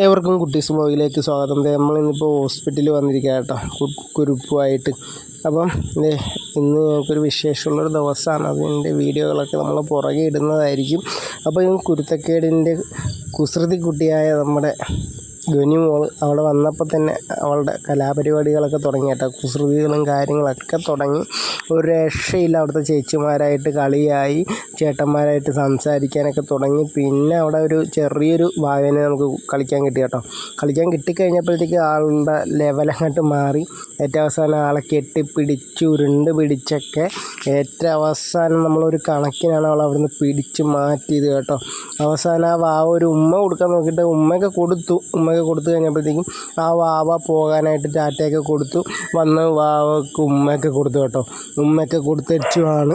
ഏവർക്കും കുട്ടീസ് ബ്ലോഗിലേക്ക് സ്വാഗതം. നമ്മളിന്നിപ്പോൾ ഹോസ്പിറ്റലിൽ വന്നിരിക്കുക കേട്ടോ. കുരുപ്പുമായിട്ട് അപ്പം ഇന്ന് ഞങ്ങൾക്കൊരു വിശേഷമുള്ളൊരു ദിവസമാണ്. അതിന്റെ വീഡിയോകളൊക്കെ നമ്മൾ പുറകെ ഇടുന്നതായിരിക്കും. അപ്പോൾ ഈ കുരുത്തക്കേടിന്റെ കുസൃതി കുട്ടിയായ നമ്മുടെ ധ്വനി മോൾ അവിടെ വന്നപ്പോൾ തന്നെ അവളുടെ കലാപരിപാടികളൊക്കെ തുടങ്ങി കേട്ടോ. കുസൃതികളും കാര്യങ്ങളൊക്കെ തുടങ്ങി. ഒരു രക്ഷയില്ല അവിടുത്തെ ചേച്ചിമാരായിട്ട് കളിയായി ചേട്ടന്മാരായിട്ട് സംസാരിക്കാനൊക്കെ തുടങ്ങി. പിന്നെ അവിടെ ഒരു ചെറിയൊരു വായന നമുക്ക് കളിക്കാൻ കിട്ടി കേട്ടോ. കളിക്കാൻ കിട്ടിക്കഴിഞ്ഞപ്പോഴത്തേക്ക് ആളുടെ ലെവലങ്ങോട്ട് മാറി. ഏറ്റവും അവസാനം ആളെ കെട്ടിപ്പിടിച്ച് ഉരുണ്ട് പിടിച്ചൊക്കെ ഏറ്റവും അവസാനം നമ്മളൊരു കണക്കിനാണ് അവൾ അവിടുന്ന് പിടിച്ച് മാറ്റിയത് കേട്ടോ. അവസാനം ആ വാവ ഒരു ഉമ്മ കൊടുക്കാൻ നോക്കിയിട്ട് ഉമ്മയൊക്കെ കൊടുത്തു. ഉമ്മയൊക്കെ കൊടുത്തു കഴിഞ്ഞപ്പോഴത്തേക്കും ആ വാവ പോകാനായിട്ട് ടാറ്റയൊക്കെ കൊടുത്തു. വന്ന് വാവക്ക് ഉമ്മയൊക്കെ കൊടുത്തു കേട്ടോ. ഉമ്മയൊക്കെ കൊടുത്തടിച്ചുമാണ്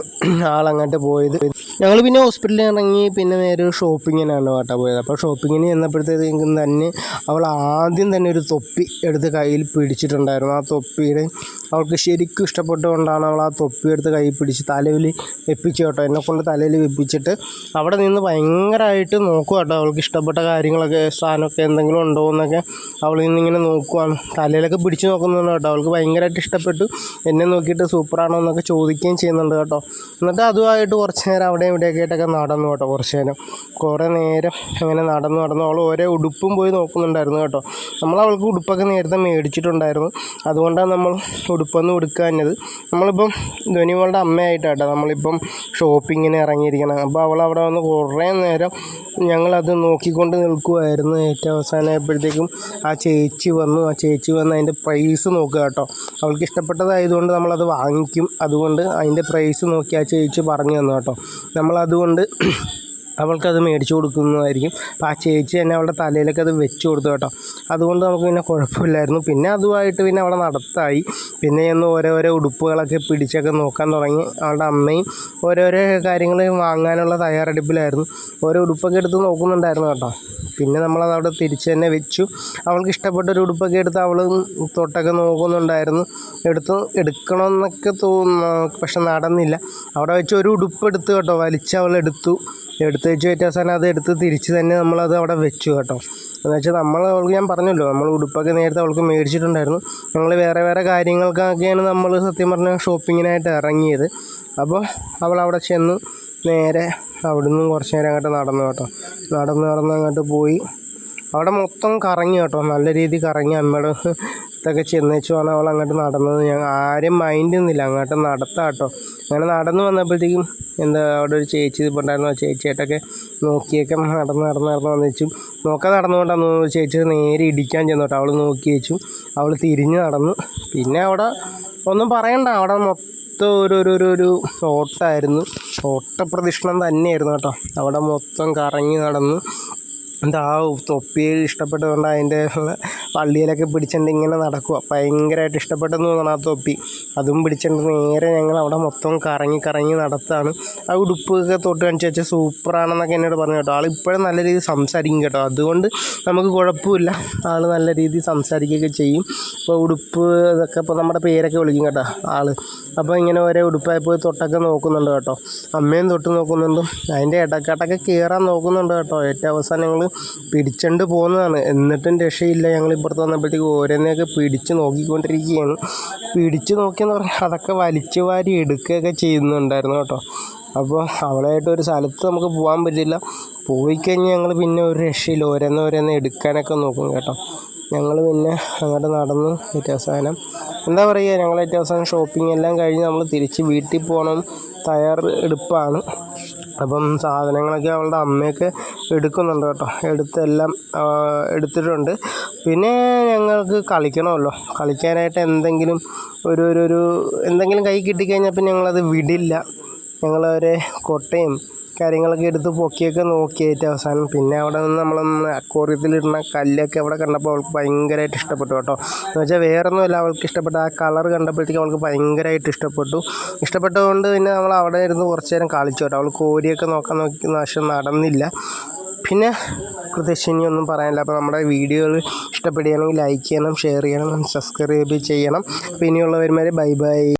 ആളങ്ങോട്ട് പോയത്. ഞങ്ങൾ പിന്നെ ഹോസ്പിറ്റലിൽ ഇറങ്ങി പിന്നെ നേരെ ഒരു ഷോപ്പിങ്ങിനാണ് കേട്ടോ പോയത്. അപ്പോൾ ഷോപ്പിങ്ങിന് ചെന്നപ്പോഴത്തേക്കും തന്നെ അവൾ ആദ്യം തന്നെ ഒരു തൊപ്പി എടുത്ത് കയ്യിൽ പിടിച്ചിട്ടുണ്ടായിരുന്നു. ആ തൊപ്പിയുടെ അവൾക്ക് ശരിക്കും ഇഷ്ടപ്പെട്ടുകൊണ്ടാണ് അവൾ ആ തൊപ്പി എടുത്ത് കൈ പിടിച്ച് തലയിൽ വെപ്പിച്ചു കേട്ടോ. എന്നെ കൊണ്ട് തലയിൽ വെപ്പിച്ചിട്ട് അവിടെ നിന്ന് ഭയങ്കരമായിട്ട് നോക്കുക കേട്ടോ. അവൾക്ക് ഇഷ്ടപ്പെട്ട കാര്യങ്ങളൊക്കെ സാധനമൊക്കെ എന്തെങ്കിലും ഉണ്ടോ എന്നൊക്കെ അവൾ നിന്നിങ്ങനെ നോക്കുവാണ്. തലയിലൊക്കെ പിടിച്ച് നോക്കുന്നുണ്ട് കേട്ടോ. അവൾക്ക് ഭയങ്കരമായിട്ട് ഇഷ്ടപ്പെട്ടു. എന്നെ നോക്കിയിട്ട് സൂപ്പറാണോ എന്നൊക്കെ ചോദിക്കുകയും ചെയ്യുന്നുണ്ട് കേട്ടോ. എന്നിട്ട് അതുമായിട്ട് കുറച്ച് നേരം അവിടെ ഇവിടെയൊക്കെ ആയിട്ടൊക്കെ നടന്നു കേട്ടോ കുറച്ച് നേരം. കുറേ നേരം അങ്ങനെ നടന്നു നടന്നു അവൾ ഓരോ ഉടുപ്പും പോയി നോക്കുന്നുണ്ടായിരുന്നു കേട്ടോ. നമ്മൾ അവൾക്ക് ഉടുപ്പൊക്കെ നേരത്തെ മേടിച്ചിട്ടുണ്ടായിരുന്നു. അതുകൊണ്ടാണ് നമ്മൾ ഉടുപ്പൊന്നും എടുക്കാഞ്ഞത്. നമ്മളിപ്പം ധ്വനിമോളുടെ അമ്മയായിട്ടാട്ടോ നമ്മളിപ്പം ഷോപ്പിങ്ങിന് ഇറങ്ങിയിരിക്കണം. അപ്പോൾ അവൾ അവിടെ വന്ന് കുറേ നേരം ഞങ്ങളത് നോക്കിക്കൊണ്ട് നിൽക്കുമായിരുന്നു ഏറ്റവും അവസാനമായപ്പോഴത്തേക്കും ആ ചേച്ചി വന്നു. ആ ചേച്ചി വന്ന് അതിന്റെ പ്രൈസ് നോക്കുക കേട്ടോ. അവൾക്ക് ഇഷ്ടപ്പെട്ടതായതുകൊണ്ട് നമ്മളത് വാങ്ങിക്കും. അതുകൊണ്ട് അതിന്റെ പ്രൈസ് നോക്കി ആ ചേച്ചി പറഞ്ഞു തന്നു കേട്ടോ. നമ്മളതുകൊണ്ട് അവൾക്കത് മേടിച്ചു കൊടുക്കുന്നതായിരിക്കും. അപ്പോൾ ആ ചേച്ചി തന്നെ അവളുടെ തലയിലൊക്കെ അത് വെച്ച് കൊടുത്തു കേട്ടോ. അതുകൊണ്ട് നമുക്ക് പിന്നെ കുഴപ്പമില്ലായിരുന്നു. പിന്നെ അതുമായിട്ട് പിന്നെ അവളെ നടത്തായി. പിന്നെ ഒന്ന് ഓരോരോ ഉടുപ്പുകളൊക്കെ പിടിച്ചൊക്കെ നോക്കാൻ തുടങ്ങി. അവളുടെ അമ്മയും ഓരോരോ കാര്യങ്ങൾ വാങ്ങാനുള്ള തയ്യാറെടുപ്പിലായിരുന്നു. ഓരോ ഉടുപ്പൊക്കെ എടുത്ത് നോക്കുന്നുണ്ടായിരുന്നു കേട്ടോ. പിന്നെ നമ്മളത് അവിടെ തിരിച്ച് തന്നെ വെച്ചു. അവൾക്ക് ഇഷ്ടപ്പെട്ട ഒരു ഉടുപ്പൊക്കെ എടുത്ത് അവൾ തൊട്ടൊക്കെ നോക്കുന്നുണ്ടായിരുന്നു. എടുത്ത് എടുക്കണമെന്നൊക്കെ തോന്നുന്നു. പക്ഷെ നടന്നില്ല. അവിടെ വെച്ച് ഒരു ഉടുപ്പ് എടുത്ത് കേട്ടോ. വലിച്ച് അവൾ എടുത്തു. എടുത്ത് വെച്ച് വ്യത്യാസം അത് എടുത്ത് തിരിച്ച് തന്നെ നമ്മളത് അവിടെ വെച്ചു കേട്ടോ. എന്ന് വെച്ചാൽ നമ്മൾ അവൾക്ക് ഞാൻ പറഞ്ഞല്ലോ നമ്മൾ ഉടുപ്പൊക്കെ നേരത്തെ അവൾക്ക് മേടിച്ചിട്ടുണ്ടായിരുന്നു. ഞങ്ങൾ വേറെ വേറെ കാര്യങ്ങൾക്കൊക്കെയാണ് നമ്മൾ സത്യം പറഞ്ഞാൽ ഷോപ്പിങ്ങിനായിട്ട് ഇറങ്ങിയത്. അപ്പോൾ അവൾ അവിടെ ചെന്ന്. നേരെ അവിടുന്ന് കുറച്ച് നേരം അങ്ങോട്ട് നടന്നു കേട്ടോ. നടന്ന് നടന്ന് അങ്ങോട്ട് പോയി. അവിടെ മൊത്തം കറങ്ങി കേട്ടോ. നല്ല രീതിയിൽ കറങ്ങി. അമ്മയുടെ ഇതൊക്കെ ചെന്നേച്ചുമാണ് അവൾ അങ്ങോട്ട് നടന്നത് ഞങ്ങൾ ആരും മൈൻഡ് ഒന്നുമില്ല അങ്ങോട്ട് നടത്താം കേട്ടോ. അങ്ങനെ നടന്ന് വന്നപ്പോഴത്തേക്കും എന്താ അവിടെ ഒരു ചേച്ചി ഇപ്പോണ്ടായിരുന്നു ആ ചേച്ചിയായിട്ടൊക്കെ നോക്കിയൊക്കെ നടന്ന് നടന്ന് നടന്ന് വന്ന് വെച്ചു നോക്കാൻ നടന്നുകൊണ്ടാണ് ചേച്ചി നേരെ ഇടിക്കാൻ ചെന്നു കേട്ടോ. അവൾ നോക്കി വെച്ചു. അവൾ തിരിഞ്ഞ് നടന്നു. പിന്നെ അവിടെ ഒന്നും പറയണ്ട. അവിടെ മൊത്തം ഒരു ഒരു ഒരു ഒരു ഓട്ടമായിരുന്നു ഓട്ടപ്രദക്ഷിണം തന്നെയായിരുന്നു കേട്ടോ. അവിടെ മൊത്തം കറങ്ങി നടന്നു എന്താ ആ തൊപ്പി ഇഷ്ടപ്പെട്ടതുകൊണ്ട് അതിന്റെ പള്ളിയിലൊക്കെ പിടിച്ചുകൊണ്ട് ഇങ്ങനെ നടക്കുക ഭയങ്കരമായിട്ട് ഇഷ്ടപ്പെട്ടെന്ന് തോന്നണം ആ തൊപ്പി. അതും പിടിച്ചുകൊണ്ട് നേരെ ഞങ്ങൾ അവിടെ മൊത്തം കറങ്ങി കറങ്ങി നടത്താണ്. ആ ഉടുപ്പൊക്കെ തൊട്ട് കാണിച്ച് വെച്ചാൽ സൂപ്പറാണെന്നൊക്കെ എന്നോട് പറഞ്ഞു കേട്ടോ. ആൾ ഇപ്പോഴും നല്ല രീതിയിൽ സംസാരിക്കും കേട്ടോ. അതുകൊണ്ട് നമുക്ക് കുഴപ്പമില്ല. ആൾ നല്ല രീതിയിൽ സംസാരിക്കുകയൊക്കെ ചെയ്യും. ഇപ്പോൾ ഉടുപ്പ് ഇതൊക്കെ ഇപ്പോൾ നമ്മുടെ പേരൊക്കെ വിളിക്കും കേട്ടോ ആൾ അപ്പോൾ ഇങ്ങനെ ഓരോ ഉടുപ്പായി പോയി തൊട്ടൊക്കെ നോക്കുന്നുണ്ട് കേട്ടോ. അമ്മയും തൊട്ട് നോക്കുന്നുണ്ട്. അതിന്റെ ഇടക്കാട്ടൊക്കെ കയറാൻ നോക്കുന്നുണ്ട് കേട്ടോ. ഏറ്റവും അവസാനം ഞങ്ങൾ പിടിച്ചുകൊണ്ട് പോകുന്നതാണ്. എന്നിട്ടും രക്ഷയില്ല. ഞങ്ങൾ ഇപ്പുറത്ത് വന്നപ്പോഴത്തേക്ക് ഓരോന്നെയൊക്കെ പിടിച്ച് നോക്കിക്കൊണ്ടിരിക്കുകയാണ്. പിടിച്ച് നോക്കിയെന്ന് പറഞ്ഞാൽ അതൊക്കെ വലിച്ചു വാരി എടുക്കുകയൊക്കെ ചെയ്യുന്നുണ്ടായിരുന്നു കേട്ടോ. അപ്പോൾ അവളായിട്ട് ഒരു സ്ഥലത്ത് നമുക്ക് പോകാൻ പറ്റില്ല. പോയി കഴിഞ്ഞാൽ ഞങ്ങൾ പിന്നെ ഒരു രക്ഷയില്ല. ഓരോന്ന് എടുക്കാനൊക്കെ നോക്കും കേട്ടോ. ഞങ്ങൾ പിന്നെ അങ്ങോട്ട് നടന്ന്. അവസാനം എന്താ പറയുക ഞങ്ങൾ ഏറ്റവും അവസാനം ഷോപ്പിംഗ് എല്ലാം കഴിഞ്ഞ് നമ്മൾ തിരിച്ച് വീട്ടിൽ പോകണം. തയ്യാറെടുപ്പാണ് അപ്പം സാധനങ്ങളൊക്കെ അവളുടെ അമ്മയൊക്കെ എടുക്കുന്നുണ്ട് കേട്ടോ. എടുത്തെല്ലാം എടുത്തിട്ടുണ്ട്. പിന്നെ ഞങ്ങൾക്ക് കളിക്കണമല്ലോ. കളിക്കാനായിട്ട് എന്തെങ്കിലും ഒരു ഒരു ഒരു എന്തെങ്കിലും കൈ കിട്ടിക്കഴിഞ്ഞാൽ പിന്നെ ഞങ്ങളത് വിടില്ല. ഞങ്ങളവരെ കൊട്ടയും കാര്യങ്ങളൊക്കെ എടുത്ത് പൊക്കിയൊക്കെ നോക്കിയിട്ട് അവസാനം. പിന്നെ അവിടെ നിന്ന് നമ്മളൊന്ന് അക്വോറിയത്തിലിടുന്ന കല്ലൊക്കെ അവിടെ കണ്ടപ്പോൾ അവൾക്ക് ഭയങ്കരമായിട്ട് ഇഷ്ടപ്പെട്ടു കേട്ടോ. എന്ന് വെച്ചാൽ വേറെ ഒന്നുമില്ല അവൾക്ക് ഇഷ്ടപ്പെട്ട ആ കളർ കണ്ടപ്പോഴത്തേക്കും അവൾക്ക് ഭയങ്കരമായിട്ട് ഇഷ്ടപ്പെട്ടു. ഇഷ്ടപ്പെട്ടതുകൊണ്ട് പിന്നെ നമ്മൾ അവിടെ ഇരുന്ന് കുറച്ച് നേരം കളിച്ചു കേട്ടോ. അവൾ കോരിയൊക്കെ നോക്കാൻ നോക്കി പക്ഷെ നടന്നില്ല. പിന്നെ പ്രത്യേകിച്ച് ഇനിയൊന്നും പറയാനില്ല. അപ്പോൾ നമ്മുടെ വീഡിയോകൾ ഇഷ്ടപ്പെടുകയാണെങ്കിൽ ലൈക്ക് ചെയ്യണം ഷെയർ ചെയ്യണം സബ്സ്ക്രൈബ് ചെയ്യണം. അപ്പോൾ ഇനിയുള്ളവന്മാർ ബൈ ബൈ.